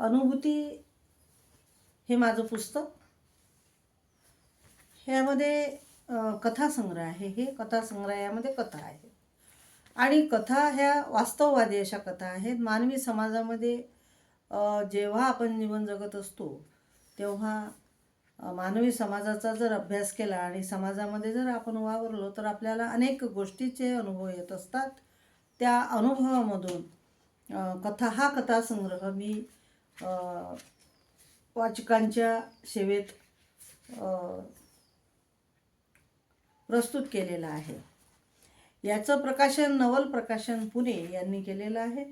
अनुभूती हे माझं पुस्तक. ह्यामध्ये कथासंग्रह आहे. हे कथासंग्रहामध्ये कथा आहे. आणि कथा ह्या वास्तववादी अशा कथा आहेत. मानवी समाजामध्ये जेव्हा आपण जीवन जगत असतो तेव्हा मानवी समाजाचा जर अभ्यास केला आणि समाजामध्ये जर आपण वावरलो तर आपल्याला अनेक गोष्टीचे अनुभव येत असतात. त्या अनुभवामधून कथा हा कथासंग्रह मी वाचकांच्या सेवेत प्रस्तुत केलेला आहे. याचं प्रकाशन नवल प्रकाशन पुणे यांनी केलेलं आहे.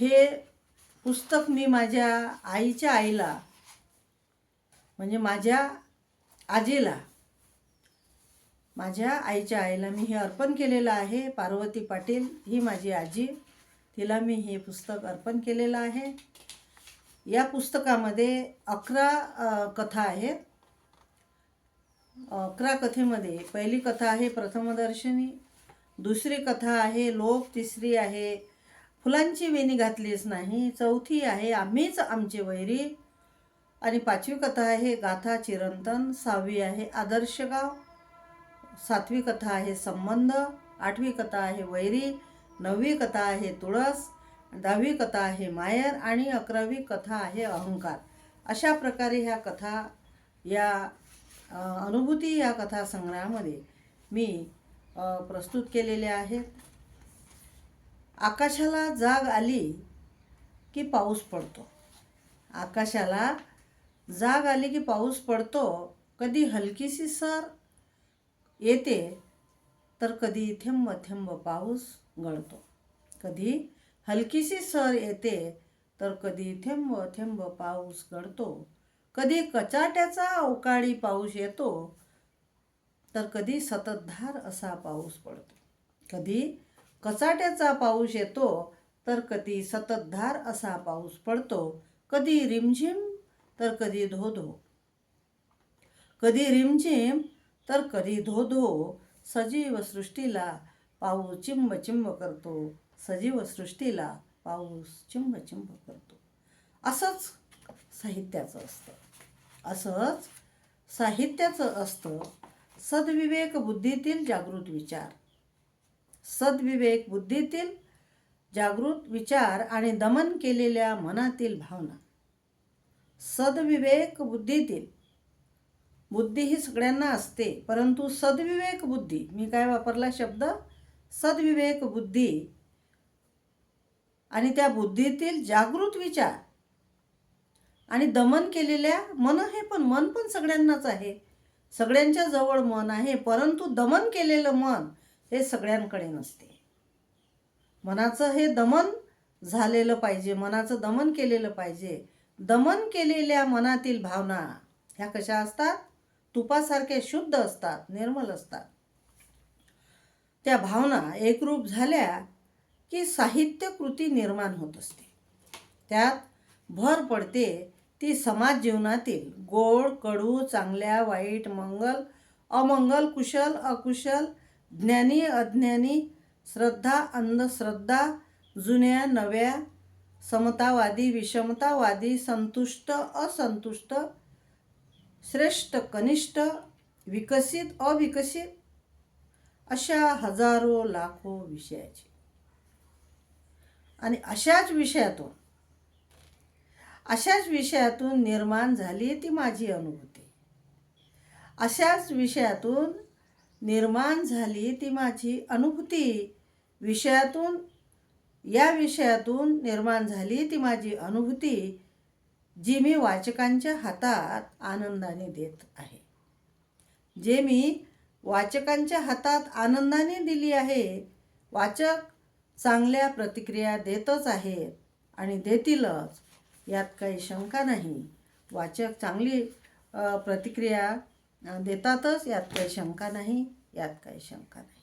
हे पुस्तक मी माझ्या आईच्या आईला म्हणजे माझ्या आजीला माझ्या आईच्या आईला मी हे अर्पण केलेलं आहे. पार्वती पाटील ही माझी आजी. तिला मी हे पुस्तक अर्पण केलेलं आहे. या पुस्तकामध्ये अकरा कथा आहेत. अकरा कथेमध्ये पहिली कथा आहे प्रथमदर्शनी दुसरी कथा आहे लोक तिसरी आहे फुलांची वेणी घातलीच नाही चौथी आहे आम्हीच आमचे वैरी आणि पाचवी कथा आहे गाथा चिरंतन सहावी आहे आदर्श गाव सातवी कथा आहे संबंध आठवी कथा आहे वैरी नववी कथा आहे तुळस दहावी कथा आहे मायर आणि अकरावी कथा आहे अहंकार. अशा प्रकारे ह्या कथा या अनुभूती या संग्रहामध्ये मी प्रस्तुत केलेल्या आहेत. आकाशाला जाग आली की पाऊस पडतो. आकाशाला जाग आली की पाऊस पडतो कधी हलकीशी सर येते तर कधी थेंब थेंब पाऊस. गळतो. कधी हलकीशी सर येते तर कधी थेंब थेंब पाऊस गळतो. कधी कचाट्याचा अवकाळी पाऊस येतो तर कधी सततधार असा पाऊस पडतो. कधी कचाट्याचा पाऊस येतो तर कधी सततधार असा पाऊस पडतो. कधी रिमझिम तर कधी धो धो कधी रिमझिम तर कधी धो धो सजीव सृष्टीला पाऊस चिंब चिंब करतो. सजीव सृष्टीला पाऊस चिंब चिंब करतो. असंच साहित्याचं असतं. असंच साहित्याचं असतं. सद्विवेक बुद्धीतील जागृत विचार. सद्विवेक बुद्धीतील जागृत विचार आणि दमन केलेल्या मनातील भावना. सद्विवेक बुद्धीतील. बुद्धी ही सगळ्यांना असते परंतु सद्विवेक बुद्धी मी काय वापरला शब्द? सद्विवेक बुद्धी. आणि त्या बुद्धीतील जागृत विचार. आणि दमन केलेल्या मन हे पण मन पण सगळ्यांनाच आहे. सगळ्यांच्या जवळ मन आहे परंतु दमन केलेलं मन हे सगळ्यांकडे नसते. मनाचं हे दमन झालेलं पाहिजे मनाचं दमन केलेलं पाहिजे. दमन केलेल्या मनातील भावना ह्या कशा असतात? तुपासारख्या शुद्ध असतात निर्मल असतात. त्या भावना एकरूप झाल्या की साहित्य कृती निर्माण होत असते. त्यात भर पडते ती समाज जीवनातील गोड कडू चांगल्या वाईट मंगल अमंगल कुशल अकुशल ज्ञानी अज्ञानी श्रद्धा अंधश्रद्धा जुन्या नव्या समतावादी विषमतावादी संतुष्ट असंतुष्ट श्रेष्ठ कनिष्ठ विकसित अविकसित अशा हजारो लाखो विषयाची. आणि अशाच विषयातून अशाच विषयातून निर्माण झाली ती माझी अनुभूती. अशाच विषयातून निर्माण झाली ती माझी अनुभूती. विषयातून या विषयातून निर्माण झाली ती माझी अनुभूती जी मी वाचकांच्या हातात आनंदाने देत आहे. जे मी वाचकांच्या हातात आनंदाने दिली आहे. वाचक चांगल्या प्रतिक्रिया देतच आहेत आणि देतीलच यात काही शंका नाही. वाचक चांगली प्रतिक्रिया देतातच यात काही शंका नाही यात काही शंका नाही.